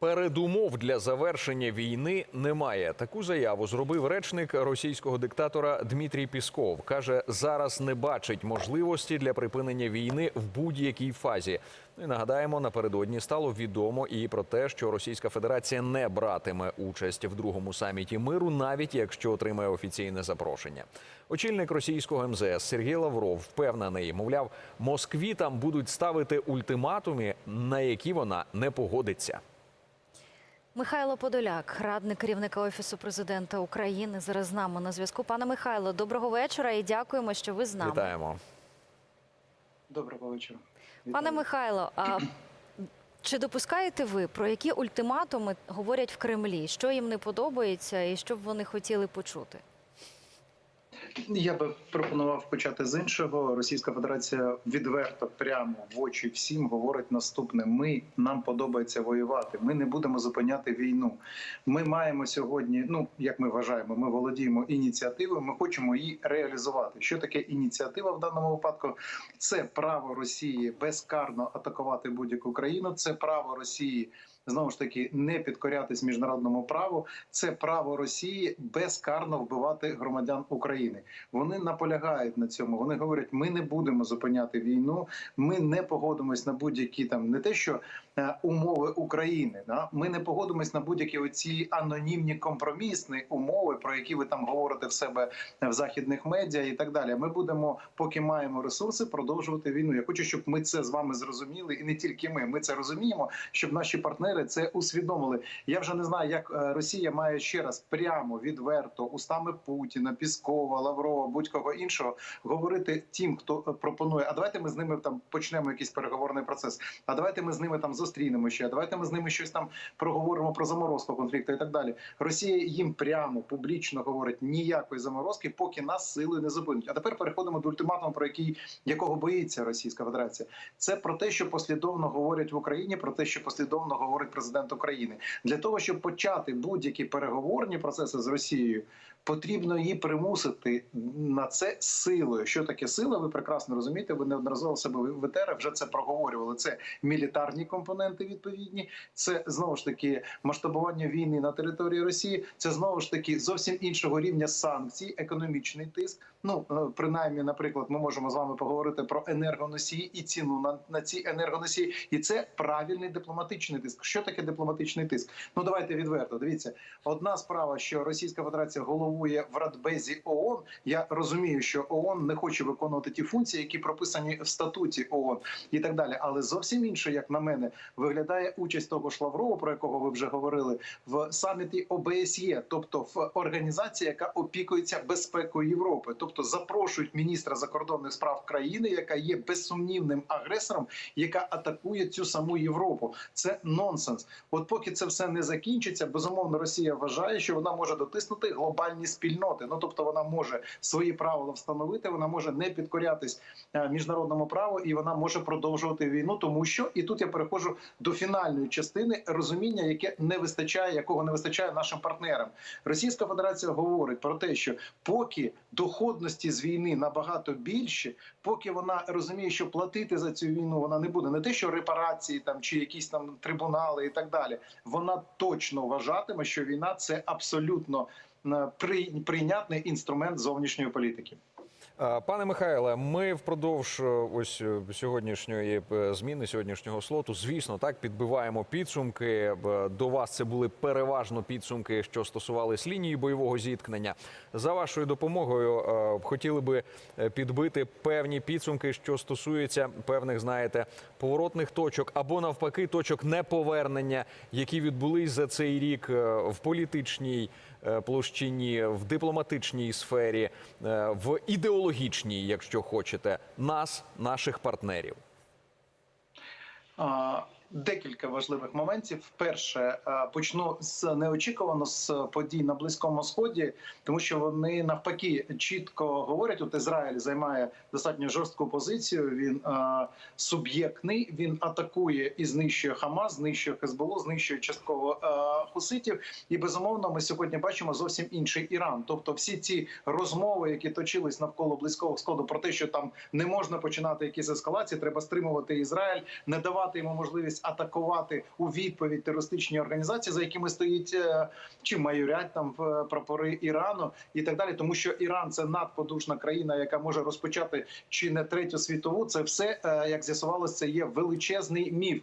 Передумов для завершення війни немає. Таку заяву зробив речник російського диктатора Дмитрій Пісков. каже, зараз не бачить можливості для припинення війни в будь-якій фазі. Ну і нагадаємо, напередодні стало відомо і про те, що Російська Федерація не братиме участь в другому саміті миру, навіть якщо отримає офіційне запрошення. Очільник російського МЗС Сергій Лавров впевнений, мовляв, Москві там будуть ставити ультиматуми, на які вона не погодиться. Михайло Подоляк, радник керівника офісу президента України, зараз з нами на зв'язку. Пане Михайло, доброго вечора і дякуємо, що ви з нами. Вітаємо. Доброго вечора. Пане Михайло, а чи допускаєте ви про які ультиматуми говорять в Кремлі? Що їм не подобається, і що б вони хотіли почути? Я би пропонував почати з іншого. Російська Федерація відверто прямо в очі всім говорить наступне: ми нам подобається воювати. Ми не будемо зупиняти війну. Ми маємо сьогодні. Ну як ми вважаємо, ми володіємо ініціативою. Ми хочемо її реалізувати. Що таке ініціатива в даному випадку? Це право Росії безкарно атакувати будь-яку країну. Це право Росії. Знову ж таки, не підкорятись міжнародному праву, це право Росії безкарно вбивати громадян України. Вони наполягають на цьому. Вони говорять: ми не будемо зупиняти війну, ми не погодимось на будь-які там не те, що е, умови України. Да? Ми не погодимось на будь-які оці анонімні компромісні умови, про які ви там говорите в себе в західних медіа і так далі. Ми будемо, поки маємо ресурси, продовжувати війну. Я хочу, щоб ми це з вами зрозуміли, і не тільки ми. Ми це розуміємо, щоб наші партнери це усвідомили. Я вже не знаю, як е, Росія має ще раз прямо відверто устами Путіна, Піскова, Лаврова, будь-кого іншого говорити тим, хто е, пропонує. А давайте ми з ними там почнемо якийсь переговорний процес. А давайте ми з ними там зустрінемо ще. А давайте ми з ними щось там проговоримо про заморозку конфлікту і так далі. Росія їм прямо публічно говорить ніякої заморозки, поки нас силою не зупинять. А тепер переходимо до ультиматуму, про який якого боїться Російська Федерація. Це про те, що послідовно говорять в Україні, про те, що послідовно говорить президент України, для того, щоб почати будь-які переговорні процеси з Росією. Потрібно її примусити на це силою. Що таке сила? Ви прекрасно розумієте. Ви неодноразово себе в вже це проговорювали. Це мілітарні компоненти відповідні. Це знову ж таки масштабування війни на території Росії. Це знову ж таки зовсім іншого рівня санкцій, економічний тиск. Ну е, принаймні, наприклад, ми можемо з вами поговорити про енергоносії і ціну на, на ці енергоносії. І це правильний дипломатичний тиск. Що таке дипломатичний тиск? Ну давайте відверто. Дивіться, одна справа, що Російська Федерація головує в Радбезі ООН. Я розумію, що ООН не хоче виконувати ті функції, які прописані в статуті ООН і так далі. Але зовсім інше, як на мене, виглядає участь того ж Лаврова, про якого ви вже говорили, в саміті ОБСЄ, тобто в організації, яка опікується безпекою Європи, тобто запрошують міністра закордонних справ країни, яка є безсумнівним агресором, яка атакує цю саму Європу. Це нонсенс. От поки це все не закінчиться, безумовно, Росія вважає, що вона може дотиснути глобальні спільноти. Ну тобто вона може свої правила встановити, вона може не підкорятись е, міжнародному праву, і вона може продовжувати війну, тому що і тут я переходжу до фінальної частини розуміння, яке не вистачає, якого не вистачає нашим партнерам. Російська Федерація говорить про те, що поки доходності з війни набагато більше, поки вона розуміє, що платити за цю війну вона не буде, не те, що репарації там чи якісь там трибунали і так далі. Вона точно вважатиме, що війна це абсолютно прийнятний інструмент зовнішньої політики. Пане Михайле, ми впродовж е, ось е, сьогоднішньої е, зміни сьогоднішнього слоту, звісно, так підбиваємо підсумки. До вас це були переважно підсумки, що стосувались лінії бойового зіткнення. За вашою допомогою хотіли би підбити певні підсумки, що стосуються певних, знаєте, поворотних точок або навпаки точок неповернення, які відбулись за цей рік в політичній площині, в дипломатичній сфері, е, в ідеологічній, якщо хочете, нас, наших партнерів. Декілька важливих моментів. Перше, почну з неочікувано з подій на близькому сході, тому що вони навпаки чітко говорять. От Ізраїль займає достатньо жорстку позицію. Він а, суб'єктний, він атакує і знищує Хамас, знищує Хезболу, знищує частково а, хуситів. І безумовно, ми сьогодні бачимо зовсім інший Іран. Тобто, всі ці розмови, які точились навколо близького сходу, про те, що там не можна починати якісь ескалації, треба стримувати Ізраїль, не давати йому можливість можливість атакувати у відповідь терористичні організації, за якими стоїть е, чи майорять там в прапори Ірану і так далі, тому що Іран це надподушна країна, яка може розпочати чи не третю світову. Це все е, як з'ясувалося, це є величезний міф.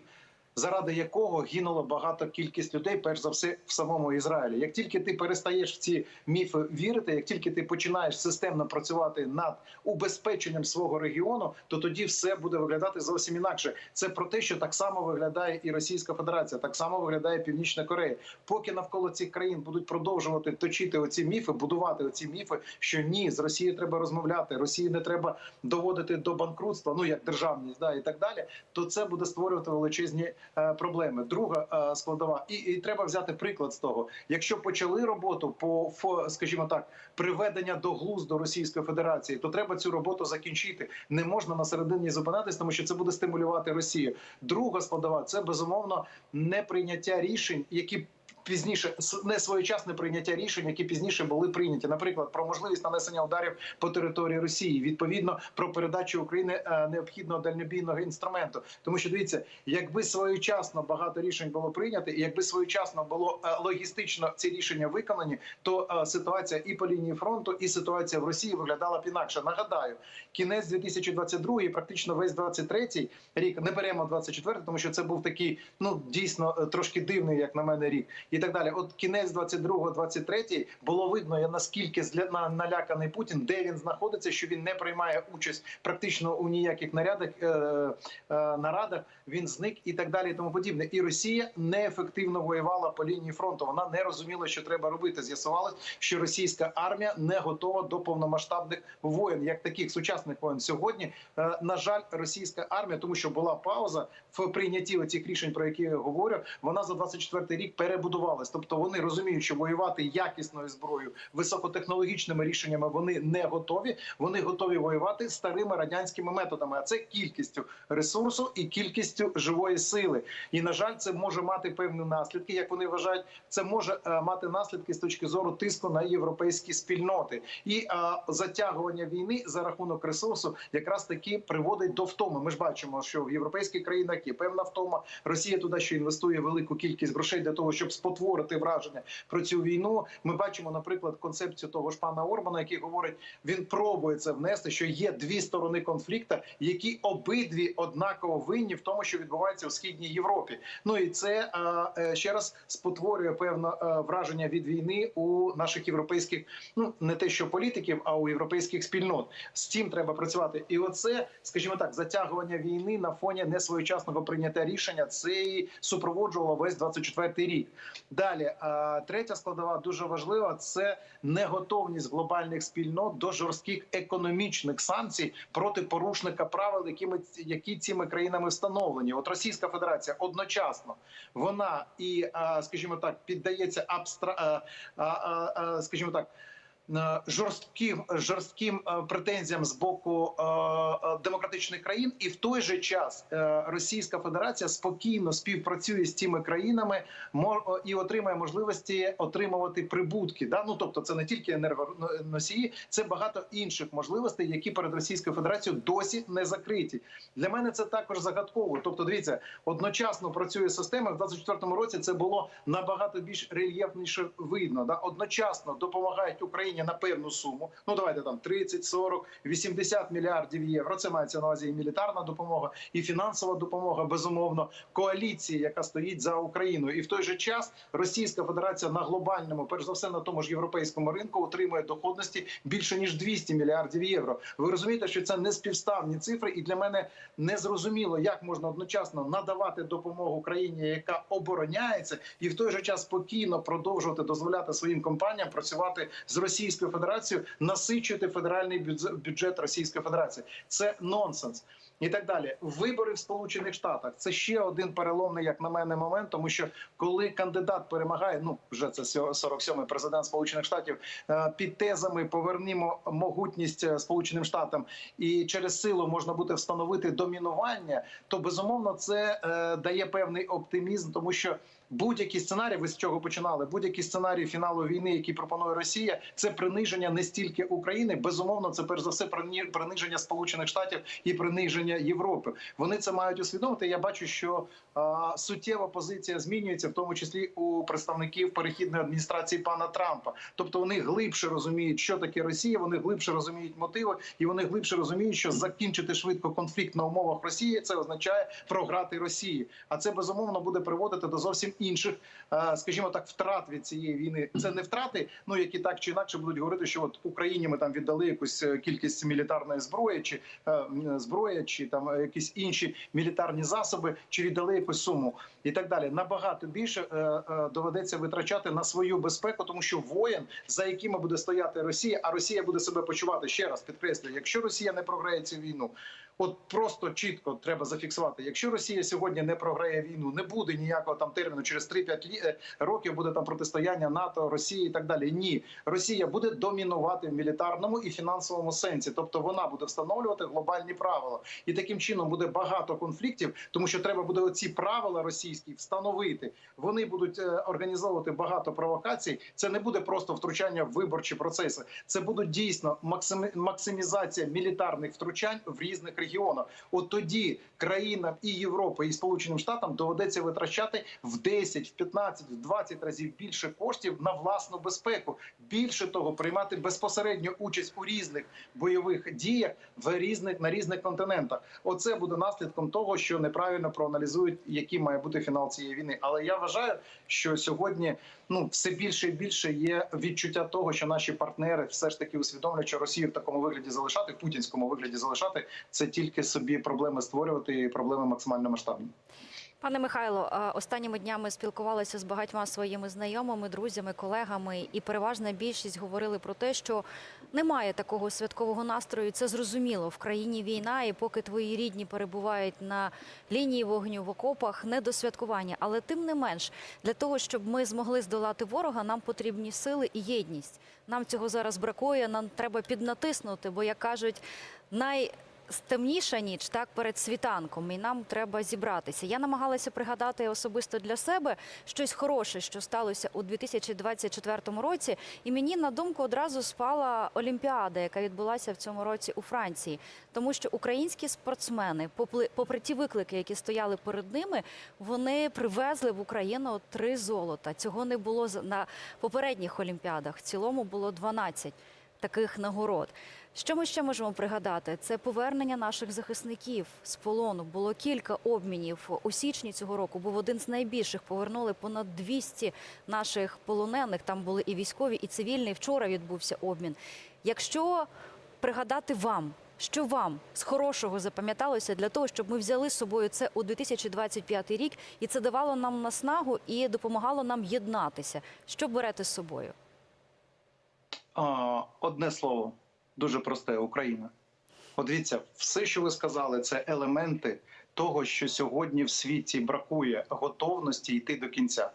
Заради якого гинуло багато кількість людей, перш за все, в самому Ізраїлі. Як тільки ти перестаєш в ці міфи вірити, як тільки ти починаєш системно працювати над убезпеченням свого регіону, то тоді все буде виглядати зовсім інакше. Це про те, що так само виглядає і Російська Федерація, так само виглядає Північна Корея. Поки навколо цих країн будуть продовжувати точити оці міфи, будувати оці міфи, що ні, з Росією треба розмовляти, Росії не треба доводити до банкрутства, ну як державність, да і так далі. То це буде створювати величезні проблеми. Друга е, складова, і, і треба взяти приклад з того, якщо почали роботу по скажімо так, приведення до глузду Російської Федерації, то треба цю роботу закінчити. Не можна на середині зупинатись, тому що це буде стимулювати Росію. Друга складова це безумовно неприйняття рішень, які пізніше не своєчасне прийняття рішень, які пізніше були прийняті, наприклад, про можливість нанесення ударів по території Росії, відповідно про передачу України е, необхідного дальнобійного інструменту. Тому що дивіться, якби своєчасно багато рішень було прийнято, і якби своєчасно було е, логістично ці рішення виконані, то е, ситуація і по лінії фронту, і ситуація в Росії виглядала б інакше. Нагадаю, кінець 2022 і практично весь 23 рік не беремо 24, тому що це був такий ну дійсно трошки дивний, як на мене, рік і так далі. От кінець 22-23 було видно, наскільки наляканий Путін, де він знаходиться, що він не приймає участь практично у ніяких нарядах е, е, нарадах. Він зник і так далі, і тому подібне. І Росія неефективно воювала по лінії фронту. Вона не розуміла, що треба робити. З'ясувалось, що російська армія не готова до повномасштабних воєн, як таких сучасних воєн. Сьогодні, е, на жаль, російська армія, тому що була пауза в прийнятті цих рішень, про які я говорю, вона за 24 рік перебудувалась. Тобто вони розуміють, що воювати якісною зброєю, високотехнологічними рішеннями вони не готові. Вони готові воювати старими радянськими методами, а це кількістю ресурсу і кількістю живої сили. І на жаль, це може мати певні наслідки, як вони вважають. Це може е, мати наслідки з точки зору тиску на європейські спільноти і е, затягування війни за рахунок ресурсу, якраз таки приводить до втоми. Ми ж бачимо, що в європейських країнах є певна втома. Росія туди ще інвестує велику кількість грошей для того, щоб спотворити враження про цю війну. Ми бачимо, наприклад, концепцію того ж пана Орбана, який говорить, він пробує це внести, що є дві сторони конфлікту, які обидві однаково винні в тому, що відбувається у східній Європі. Ну і це е, е, ще раз спотворює певне враження від війни у наших європейських, ну не те, що політиків, а у європейських спільнот. З цим треба працювати. І оце, скажімо так, затягування війни на фоні несвоєчасного прийняття рішення. Це і супроводжувало весь 24-й рік. Далі е, третя складова дуже важлива. Це неготовність глобальних спільнот до жорстких економічних санкцій проти порушника правил, якими які цими країнами встановлені. От Російська Федерація одночасно вона і, е, скажімо так, піддається абстра, е, скажімо так. Е, Жорстким жорстким е, претензіям з боку е, демократичних країн, і в той же час Російська Федерація спокійно співпрацює з цими країнами і отримує можливості отримувати прибутки. Да? Ну тобто, це не тільки енергоносії, це багато інших можливостей, які перед Російською Федерацією досі не закриті. Для мене це також загадково. Тобто, дивіться, одночасно працює система. В 24-му році це було набагато більш рельєфніше видно. Да? Одночасно допомагають Україні на певну суму. Ну давайте там 30, 40, 80 мільярдів євро. Це мається на увазі і мілітарна допомога, і фінансова допомога. Безумовно, коаліції, яка стоїть за Україною, і в той же час Російська Федерація на глобальному, перш за все на тому ж європейському ринку, отримує доходності більше ніж 200 мільярдів євро. Ви розумієте, що це не співставні цифри, і для мене не зрозуміло, як можна одночасно надавати допомогу країні, яка обороняється, і в той же час спокійно продовжувати дозволяти своїм компаніям працювати з Російською Федерацією, насичувати федеральний бюджет Російської Федерації. Це нонсенс. І так далі, вибори в Сполучених Штатах це ще один переломний, як на мене, момент, тому що коли кандидат перемагає, ну вже це сьо- 47-й президент Сполучених Штатів е, під тезами повернімо могутність е, Сполученим Штатам і через силу можна буде встановити домінування, то безумовно це е, дає певний оптимізм, тому що будь-який сценарій, ви з чого починали, будь-який сценарій фіналу війни, який пропонує Росія, це приниження не стільки України, безумовно, це перш за все приниження Сполучених Штатів і приниження Європи. Вони це мають усвідомити. Я бачу, що суттєва позиція змінюється, в тому числі у представників перехідної адміністрації пана Трампа. Тобто вони глибше розуміють, що таке Росія, вони глибше розуміють мотиви, і вони глибше розуміють, що закінчити швидко конфлікт на умовах Росії це означає програти Росії. А це безумовно буде приводити до зовсім інших, е, скажімо так, втрат від цієї війни. Це не втрати, ну які так чи інакше будуть говорити, що от Україні ми там віддали якусь е, кількість мілітарної зброї, чи е, м, зброя, чи там якісь інші мілітарні засоби, чи віддали якусь суму і так далі. Набагато більше е, е, доведеться витрачати на свою безпеку, тому що воєн, за якими буде стояти Росія, а Росія буде себе почувати ще раз. Підкреслюю, якщо Росія не програє цю війну. От просто чітко треба зафіксувати. Якщо Росія сьогодні не програє війну, не буде ніякого там терміну через 3-5 лі- е, років буде там протистояння НАТО, Росії і так далі. Ні, Росія буде домінувати в мілітарному і фінансовому сенсі, тобто вона буде встановлювати глобальні правила, і таким чином буде багато конфліктів, тому що треба буде оці правила російські встановити. Вони будуть е, організовувати багато провокацій. Це не буде просто втручання в виборчі процеси. Це будуть дійсно максимізація мілітарних втручань в різних регіонах. От тоді країнам і Європи, і Сполученим Штатам доведеться витрачати в 10, в 15, в 20 разів більше коштів на власну безпеку. Більше того, приймати безпосередню участь у різних бойових діях в різних на різних континентах. Оце буде наслідком того, що неправильно проаналізують, який має бути фінал цієї війни. Але я вважаю, що сьогодні ну все більше і більше є відчуття того, що наші партнери все ж таки усвідомлюють, що Росію в такому вигляді залишати, в путінському вигляді залишати це тільки собі проблеми створювати і проблеми максимально масштабні. Пане Михайло, останніми днями спілкувалися з багатьма своїми знайомими, друзями, колегами, і переважна більшість говорили про те, що немає такого святкового настрою. Це зрозуміло. В країні війна, і поки твої рідні перебувають на лінії вогню в окопах, не до святкування. Але тим не менш, для того, щоб ми змогли здолати ворога, нам потрібні сили і єдність. Нам цього зараз бракує. Нам треба піднатиснути, бо як кажуть, най Стемніша ніч так перед світанком, і нам треба зібратися. Я намагалася пригадати особисто для себе щось хороше, що сталося у 2024 році. І мені на думку одразу спала Олімпіада, яка відбулася в цьому році у Франції, тому що українські спортсмени, попри, ті виклики, які стояли перед ними, вони привезли в Україну три золота. Цього не було на попередніх олімпіадах. В цілому було 12 таких нагород. Що ми ще можемо пригадати? Це повернення наших захисників з полону. Було кілька обмінів у січні цього року. Був один з найбільших. Повернули понад 200 наших полонених. Там були і військові, і цивільні. Вчора відбувся обмін. Якщо пригадати вам, що вам з хорошого запам'яталося для того, щоб ми взяли з собою це у 2025 рік, і це давало нам наснагу і допомагало нам єднатися. Що берете з собою? Одне слово, дуже просте Україна. Подивіться, все, що ви сказали, це елементи того, що сьогодні в світі бракує готовності йти до кінця.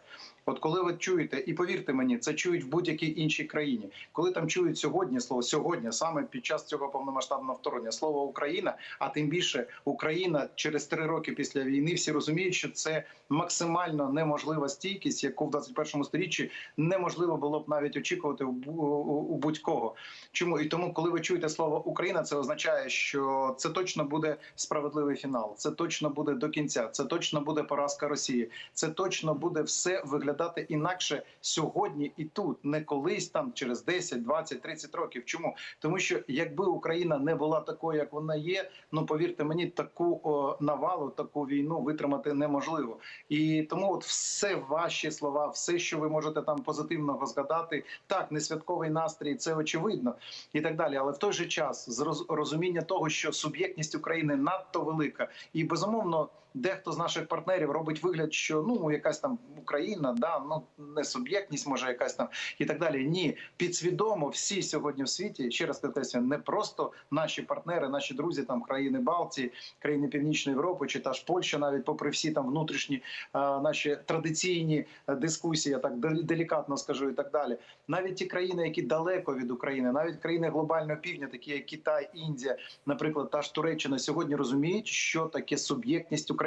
От коли ви чуєте, і повірте мені, це чують в будь-якій іншій країні. Коли там чують сьогодні слово сьогодні, саме під час цього повномасштабного вторгнення, слово Україна, а тим більше Україна через три роки після війни, всі розуміють, що це максимально неможлива стійкість, яку в 21 сторіччі неможливо було б навіть очікувати у будь-кого. Чому і тому, коли ви чуєте слово Україна, це означає, що це точно буде справедливий фінал. Це точно буде до кінця. Це точно буде поразка Росії. Це точно буде все виглядати інакше сьогодні і тут, не колись там через 10, 20, 30 років. Чому тому, що якби Україна не була такою, як вона є, ну повірте мені, таку о, навалу, таку війну витримати неможливо. І тому, от все ваші слова, все, що ви можете там позитивного згадати, так не святковий настрій, це очевидно і так далі. Але в той же час зроз- розуміння того, що суб'єктність України надто велика, і безумовно. Дехто з наших партнерів робить вигляд, що ну якась там Україна, да ну не суб'єктність, може якась там і так далі. Ні, підсвідомо всі сьогодні в світі ще раз підкреслюю, не просто наші партнери, наші друзі, там країни Балтії, країни Північної Європи, чи та ж Польща, навіть попри всі там внутрішні е, наші традиційні е, дискусії, я так дел- делікатно скажу, і так далі. Навіть ті країни, які далеко від України, навіть країни глобального півдня, такі як Китай, Індія, наприклад, та ж Туреччина, сьогодні розуміють, що таке суб'єктність України.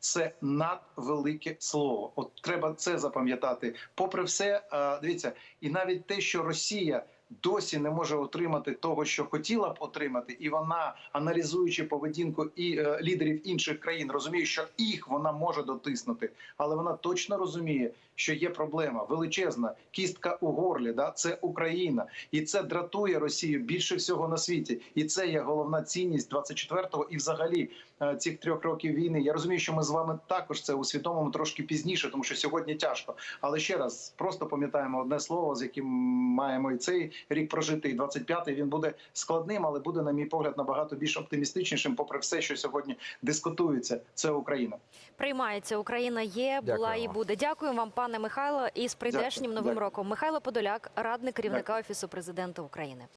Це надвелике слово. От треба це запам'ятати. Попри все, е, дивіться, і навіть те, що Росія досі не може отримати того, що хотіла б отримати, і вона, аналізуючи поведінку і е, лідерів інших країн, розуміє, що їх вона може дотиснути, але вона точно розуміє, що є проблема величезна кістка у горлі. Да, це Україна, і це дратує Росію більше всього на світі. І це є головна цінність 24-го і взагалі е, цих трьох років війни. Я розумію, що ми з вами також це усвідомимо трошки пізніше, тому що сьогодні тяжко. Але ще раз просто пам'ятаємо одне слово, з яким маємо і цей рік прожити, і 25-й він буде складним, але буде, на мій погляд, набагато більш оптимістичнішим, попри все, що сьогодні дискутується. Це Україна. Приймається Україна є, була Дякуємо. і буде. Дякую вам, пане Михайло, і з прийдешнім Дякую. новим роком. Михайло Подоляк, радник керівника офісу президента України.